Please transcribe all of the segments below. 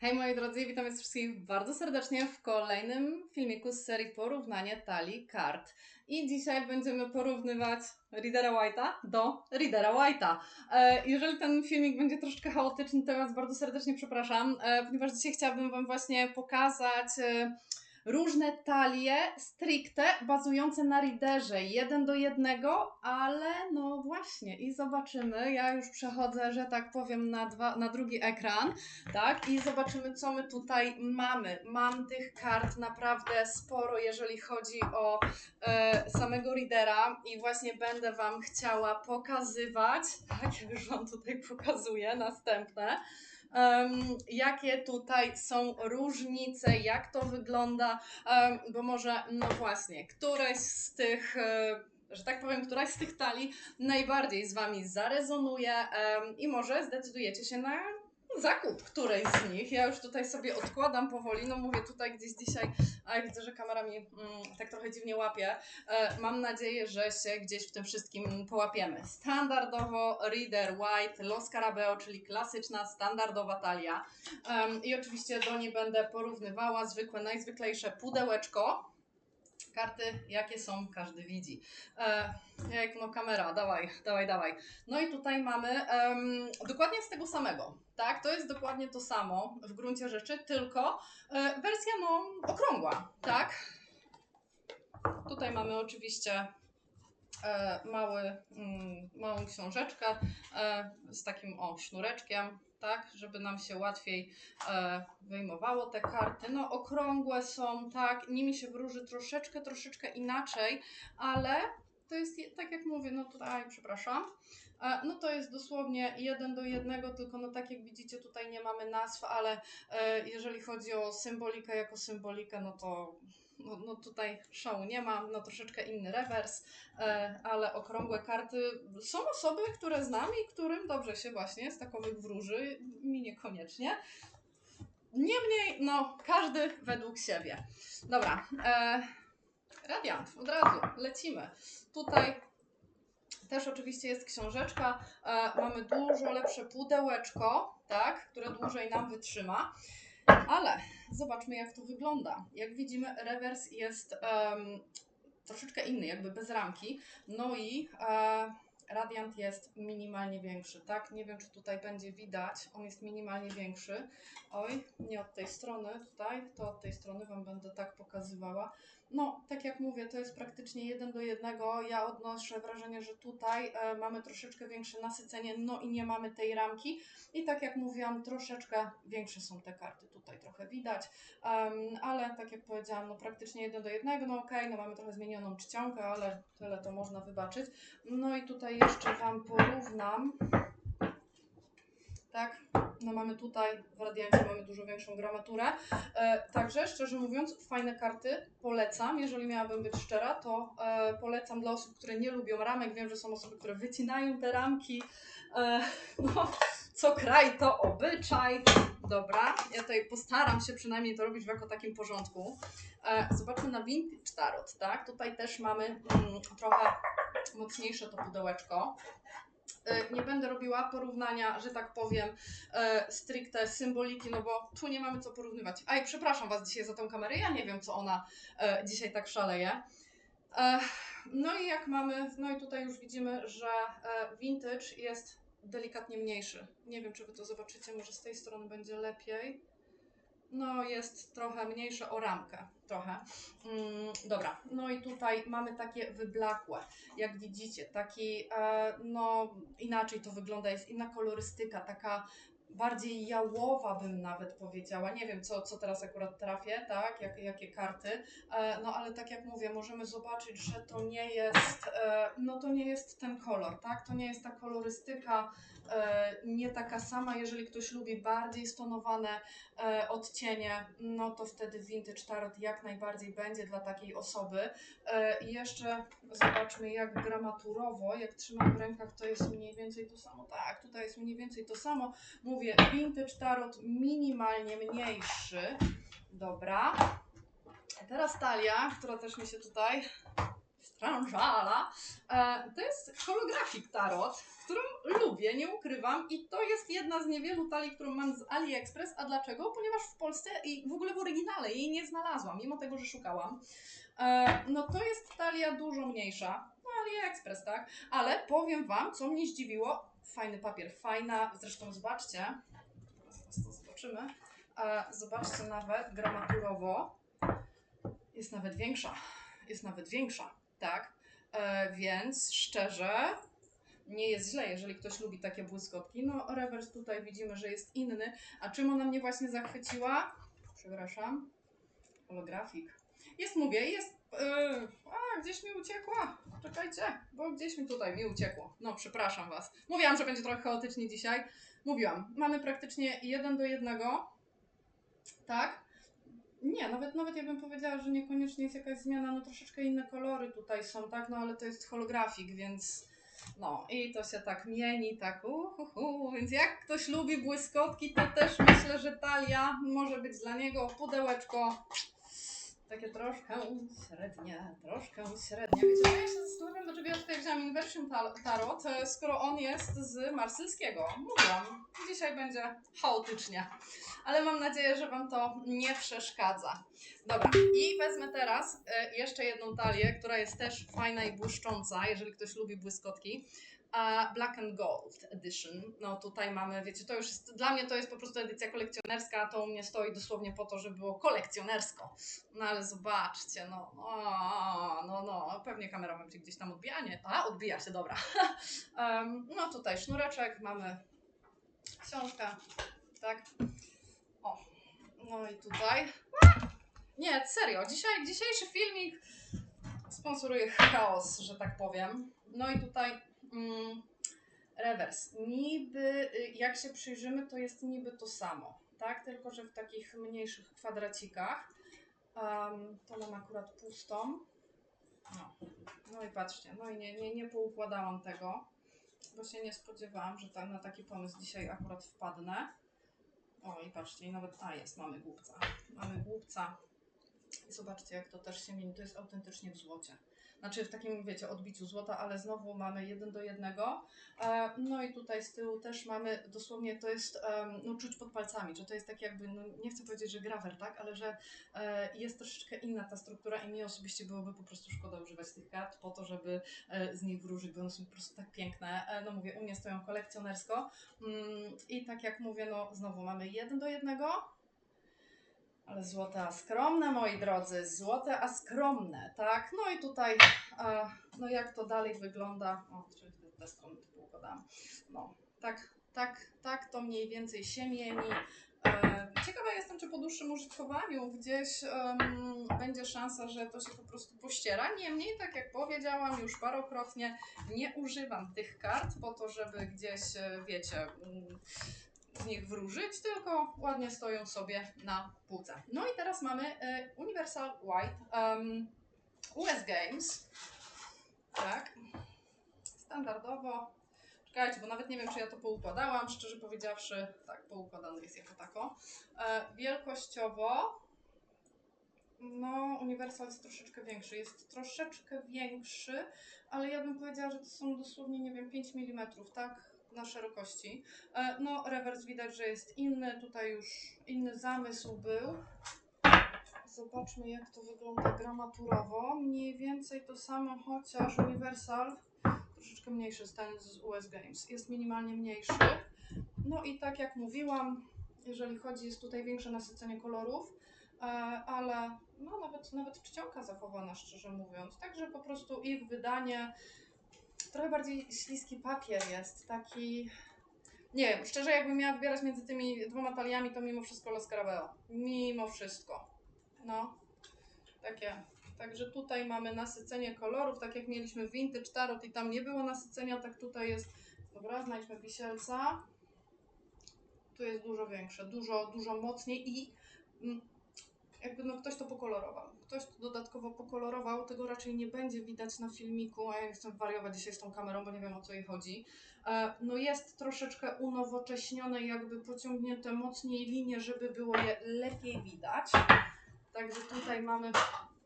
Hej moi drodzy, witam was wszystkich bardzo serdecznie w kolejnym filmiku z serii Porównanie talii kart. I dzisiaj będziemy porównywać Readera White'a do Readera White'a. E, jeżeli ten filmik będzie troszeczkę chaotyczny, to was bardzo serdecznie przepraszam, e, ponieważ dzisiaj chciałabym wam właśnie pokazać... Różne talie stricte bazujące na readerze, jeden do jednego, ale no właśnie i zobaczymy, ja już przechodzę, że tak powiem, na, dwa, na drugi ekran, tak, i zobaczymy, co my tutaj mamy. Mam tych kart naprawdę sporo, jeżeli chodzi o e, samego readera i właśnie będę Wam chciała pokazywać, tak, już Wam tutaj pokazuję, następne, um, jakie tutaj są różnice, jak to wygląda, um, bo może, no właśnie, któreś z tych. Um, że tak powiem, któraś z tych talii najbardziej z Wami zarezonuje um, i może zdecydujecie się na zakup którejś z nich. Ja już tutaj sobie odkładam powoli, no mówię tutaj gdzieś dzisiaj, a widzę, że kamera mi mm, tak trochę dziwnie łapie. E, mam nadzieję, że się gdzieś w tym wszystkim połapiemy. Standardowo Reader White Los Carabeo, czyli klasyczna, standardowa talia. Um, I oczywiście do niej będę porównywała zwykłe, najzwyklejsze pudełeczko karty, jakie są, każdy widzi. E, no kamera, dawaj, dawaj, dawaj. No i tutaj mamy dokładnie z tego samego, tak? To jest dokładnie to samo w gruncie rzeczy, tylko e, wersja no okrągła, tak? Tutaj mamy oczywiście e, mały, mm, małą książeczkę e, z takim o sznureczkiem, tak, żeby nam się łatwiej e, wyjmowało te karty. No okrągłe są, tak, nimi się wróży troszeczkę, troszeczkę inaczej, ale to jest, tak jak mówię, no tutaj, przepraszam, e, no to jest dosłownie jeden do jednego, tylko no tak jak widzicie tutaj nie mamy nazw, ale e, jeżeli chodzi o symbolikę jako symbolikę, no to no, no tutaj szału nie ma, no troszeczkę inny rewers, e, ale okrągłe karty. Są osoby, które znam i którym dobrze się właśnie z takowych wróży, mi niekoniecznie. Niemniej, no każdy według siebie. Dobra, e, Radiant, od razu lecimy. Tutaj też oczywiście jest książeczka, e, mamy dużo lepsze pudełeczko, tak, które dłużej nam wytrzyma. Ale zobaczmy, jak to wygląda. Jak widzimy, rewers jest um, troszeczkę inny, jakby bez ramki. No i e, Radiant jest minimalnie większy, tak? Nie wiem, czy tutaj będzie widać. On jest minimalnie większy. Oj, nie od tej strony tutaj, to od tej strony Wam będę tak pokazywała. No, tak jak mówię, to jest praktycznie jeden do jednego. Ja odnoszę wrażenie, że tutaj e, mamy troszeczkę większe nasycenie, no i nie mamy tej ramki. I tak jak mówiłam, troszeczkę większe są te karty. Tutaj trochę widać, um, ale tak jak powiedziałam, no praktycznie jeden do jednego. No okej, okay, no mamy trochę zmienioną czcionkę, ale tyle to można wybaczyć. No i tutaj jeszcze Wam porównam tak? No mamy tutaj w radiancie mamy dużo większą gramaturę. E, także szczerze mówiąc, fajne karty polecam. Jeżeli miałabym być szczera, to e, polecam dla osób, które nie lubią ramek. Wiem, że są osoby, które wycinają te ramki. E, no, co kraj to obyczaj. Dobra, ja tutaj postaram się przynajmniej to robić w jako takim porządku. E, zobaczmy na Vintage Tarot, tak? Tutaj też mamy mm, trochę mocniejsze to pudełeczko. E, nie będę robiła porównania, że tak powiem, e, stricte symboliki, no bo tu nie mamy co porównywać. Aj, przepraszam Was dzisiaj za tą kamerę, ja nie wiem, co ona e, dzisiaj tak szaleje. No i jak mamy, no i tutaj już widzimy, że vintage jest delikatnie mniejszy. Nie wiem, czy Wy to zobaczycie, może z tej strony będzie lepiej no jest trochę mniejsze o ramkę, trochę. Mm, dobra, no i tutaj mamy takie wyblakłe, jak widzicie, taki, e, no inaczej to wygląda, jest inna kolorystyka, taka bardziej jałowa bym nawet powiedziała. Nie wiem, co, co teraz akurat trafię, tak, jak, jakie karty, e, no ale tak jak mówię, możemy zobaczyć, że to nie jest, e, no to nie jest ten kolor, tak, to nie jest ta kolorystyka, nie taka sama. Jeżeli ktoś lubi bardziej stonowane e, odcienie, no to wtedy Vintage Tarot jak najbardziej będzie dla takiej osoby. E, I jeszcze zobaczmy jak gramaturowo, jak trzymam w rękach, to jest mniej więcej to samo. Tak, tutaj jest mniej więcej to samo. Mówię, Vintage Tarot minimalnie mniejszy. Dobra. Teraz talia, która też mi się tutaj Tranżala. E, to jest holographic tarot, którą lubię, nie ukrywam i to jest jedna z niewielu talii, którą mam z AliExpress. A dlaczego? Ponieważ w Polsce i w ogóle w oryginale jej nie znalazłam, mimo tego, że szukałam. E, no to jest talia dużo mniejsza. No AliExpress, tak? Ale powiem Wam, co mnie zdziwiło. Fajny papier, fajna, zresztą zobaczcie, zaraz to zobaczymy. E, zobaczcie nawet gramaturowo, jest nawet większa, jest nawet większa, tak? E, więc szczerze, nie jest źle, jeżeli ktoś lubi takie błyskotki. No, rewers tutaj widzimy, że jest inny. A czym ona mnie właśnie zachwyciła? Przepraszam. Holografik. Jest, mówię, jest. Yy, a, gdzieś mi uciekła. Czekajcie, bo gdzieś mi tutaj mi uciekło. No, przepraszam Was. Mówiłam, że będzie trochę chaotycznie dzisiaj. Mówiłam, mamy praktycznie jeden do jednego. Tak? Nie, nawet, nawet ja bym powiedziała, że niekoniecznie jest jakaś zmiana, no troszeczkę inne kolory tutaj są, tak? No ale to jest holografik, więc no i to się tak mieni, tak uhuhu, więc jak ktoś lubi błyskotki, to też myślę, że talia może być dla niego pudełeczko takie troszkę średnie, troszkę średnie. Wiecie, ja się zastanawiam, dlaczego ja tutaj wziąłam Inversion Tar- Tarot, e, skoro on jest z Marsylskiego. Mówiłam, dzisiaj będzie chaotycznie, ale mam nadzieję, że Wam to nie przeszkadza. Dobra, i wezmę teraz e, jeszcze jedną talię, która jest też fajna i błyszcząca, jeżeli ktoś lubi błyskotki. Black and Gold Edition. No tutaj mamy, wiecie, to już jest, dla mnie to jest po prostu edycja kolekcjonerska, to u mnie stoi dosłownie po to, żeby było kolekcjonersko. No ale zobaczcie, no, no, no, no, pewnie kamera będzie gdzieś tam odbija, nie? A, odbija się, dobra. Em, no tutaj sznureczek, mamy książkę, tak? O, no i tutaj. Nie, serio, dzisiaj, dzisiejszy filmik sponsoruje chaos, że tak powiem. No i tutaj mm, rewers. Niby, y, jak się przyjrzymy, to jest niby to samo, tak? Tylko, że w takich mniejszych kwadracikach. Um, to mam akurat pustą. No, no i patrzcie, no i nie, nie, nie poukładałam tego, bo się nie spodziewałam, że tak, na taki pomysł dzisiaj akurat wpadnę. O i patrzcie, i nawet, a jest, mamy głupca. Mamy głupca. I zobaczcie, jak to też się mieni. To jest autentycznie w złocie. Znaczy w takim, wiecie, odbiciu złota, ale znowu mamy jeden do jednego. E, no i tutaj z tyłu też mamy dosłownie, to jest, no czuć pod palcami, że to jest tak jakby, no nie chcę powiedzieć, że grawer, tak, ale że e, jest troszeczkę inna ta struktura i mi osobiście byłoby po prostu szkoda używać tych kart po to, żeby e, z nich wróżyć, bo one są po prostu tak piękne. No mówię, u mnie stoją kolekcjonersko mm, i tak jak mówię, no znowu mamy jeden do jednego, ale złote a skromne, moi drodzy, złote a skromne, tak? No i tutaj, e, no jak to dalej wygląda, o, czyli te, strony tu układam, no, tak, tak, tak to mniej więcej się mieni. E, ciekawa jestem, czy po dłuższym użytkowaniu gdzieś em, będzie szansa, że to się po prostu pościera. Niemniej, tak jak powiedziałam już parokrotnie, nie używam tych kart po to, żeby gdzieś, e, wiecie, mm, z nich wróżyć, tylko ładnie stoją sobie na półce. No i teraz mamy e, Universal White um, US Games. Tak. Standardowo. Czekajcie, bo nawet nie wiem, czy ja to poukładałam. Szczerze powiedziawszy, tak, poukładany jest jako tako. E, wielkościowo. No, Universal jest troszeczkę większy. Jest troszeczkę większy, ale ja bym powiedziała, że to są dosłownie, nie wiem, 5 mm, tak? Na szerokości. E, No, rewers widać, że jest inny. Tutaj już inny zamysł był. Zobaczmy, jak to wygląda gramaturowo. Mniej więcej to samo, chociaż Universal troszeczkę mniejszy ten z US Games. Jest minimalnie mniejszy. No i tak jak mówiłam, jeżeli chodzi, jest tutaj większe nasycenie kolorów, e, ale no nawet, nawet czcionka zachowana, szczerze mówiąc. Także po prostu ich wydanie trochę bardziej śliski papier jest, taki... Nie wiem, szczerze jakbym miała wybierać między tymi dwoma taliami, to mimo wszystko Los Carabeo. Mimo wszystko. No, takie. Także tutaj mamy nasycenie kolorów, tak jak mieliśmy Vintage Tarot i tam nie było nasycenia, tak tutaj jest. Dobra, znajdźmy wisielca. Tu jest dużo większe, dużo, dużo mocniej i mm, jakby no ktoś to pokolorował. Ktoś to dodatkowo pokolorował, tego raczej nie będzie widać na filmiku, a ja nie chcę wariować dzisiaj z tą kamerą, bo nie wiem o co jej chodzi. E, No jest troszeczkę unowocześnione, jakby pociągnięte mocniej linie, żeby było je lepiej widać. Także tutaj mamy,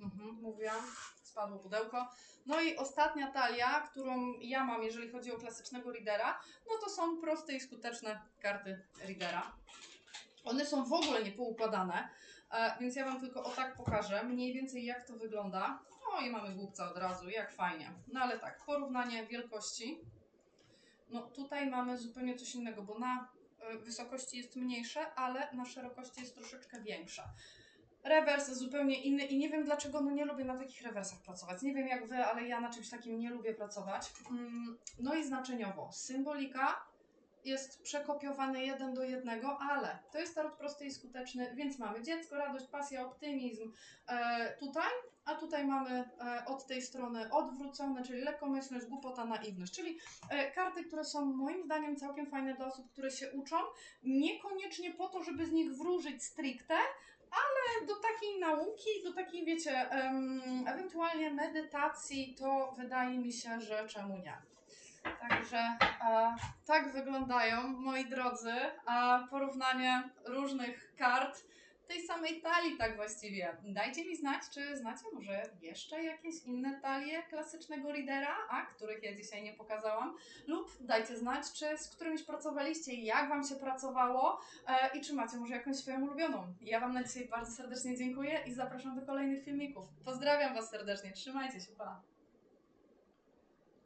mhm, mówiłam, spadło pudełko. No i ostatnia talia, którą ja mam, jeżeli chodzi o klasycznego Readera, no to są proste i skuteczne karty Readera. One są w ogóle niepoukładane, więc ja Wam tylko o tak pokażę mniej więcej jak to wygląda. O i mamy głupca od razu, jak fajnie. No ale tak, porównanie wielkości. No tutaj mamy zupełnie coś innego, bo na y, wysokości jest mniejsze, ale na szerokości jest troszeczkę większa. Rewers zupełnie inny i nie wiem dlaczego, no nie lubię na takich rewersach pracować. Nie wiem jak wy, ale ja na czymś takim nie lubię pracować. Mm, No i znaczeniowo. Symbolika jest przekopiowane jeden do jednego, ale to jest tarot prosty i skuteczny, więc mamy dziecko, radość, pasja, optymizm e, tutaj, a tutaj mamy e, od tej strony odwrócone, czyli lekkomyślność, głupota, naiwność, czyli e, karty, które są moim zdaniem całkiem fajne dla osób, które się uczą, niekoniecznie po to, żeby z nich wróżyć stricte, ale do takiej nauki, do takiej, wiecie, ewentualnie medytacji, to wydaje mi się, że czemu nie. Także e, tak wyglądają, moi drodzy, a porównanie różnych kart tej samej talii, tak właściwie. Dajcie mi znać, czy znacie może jeszcze jakieś inne talie klasycznego Readera, a których ja dzisiaj nie pokazałam, lub dajcie znać, czy z którymiś pracowaliście, jak Wam się pracowało e, i czy macie może jakąś swoją ulubioną. Ja Wam na dzisiaj bardzo serdecznie dziękuję i zapraszam do kolejnych filmików. Pozdrawiam Was serdecznie, trzymajcie się, pa!